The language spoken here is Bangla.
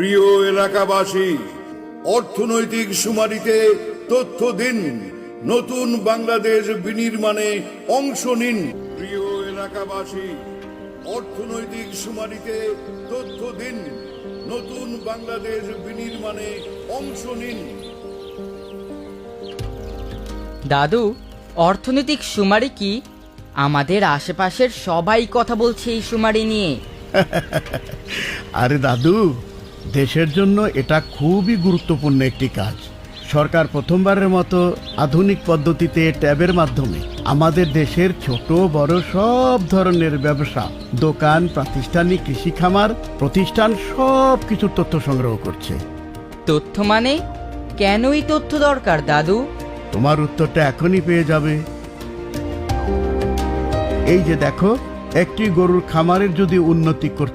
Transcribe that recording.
প্রিয় এলাকাবাসী অর্থনৈতিক সুমারিতে তথ্য দিন নতুন বাংলাদেশ বিনির্মাণে অংশ নিন। প্রিয় এলাকাবাসী অর্থনৈতিক সুমারিতে তথ্য দিন নতুন বাংলাদেশ বিনির্মাণে অংশ নিন। দাদু অর্থনৈতিক সুমারি কি? আমাদের আশেপাশের সবাই কথা বলছে এই সুমারি নিয়ে। আরে দাদু দেশের জন্য এটা খুবই গুরুত্বপূর্ণ একটি কাজ। সরকার প্রথমবারের মতো আধুনিক পদ্ধতিতে ট্যাবের মাধ্যমে আমাদের দেশের ছোট বড় সব ধরনের ব্যবসা দোকান প্রাতিষ্ঠানিক কৃষি খামার প্রতিষ্ঠান সব কিছুর তথ্য সংগ্রহ করছে। তথ্য মানে? কেনই তথ্য দরকার দাদু? তোমার উত্তরটা এখনই পেয়ে যাবে। এই যে দেখো একটি গরুর খামারের যদি উন্নতি করতে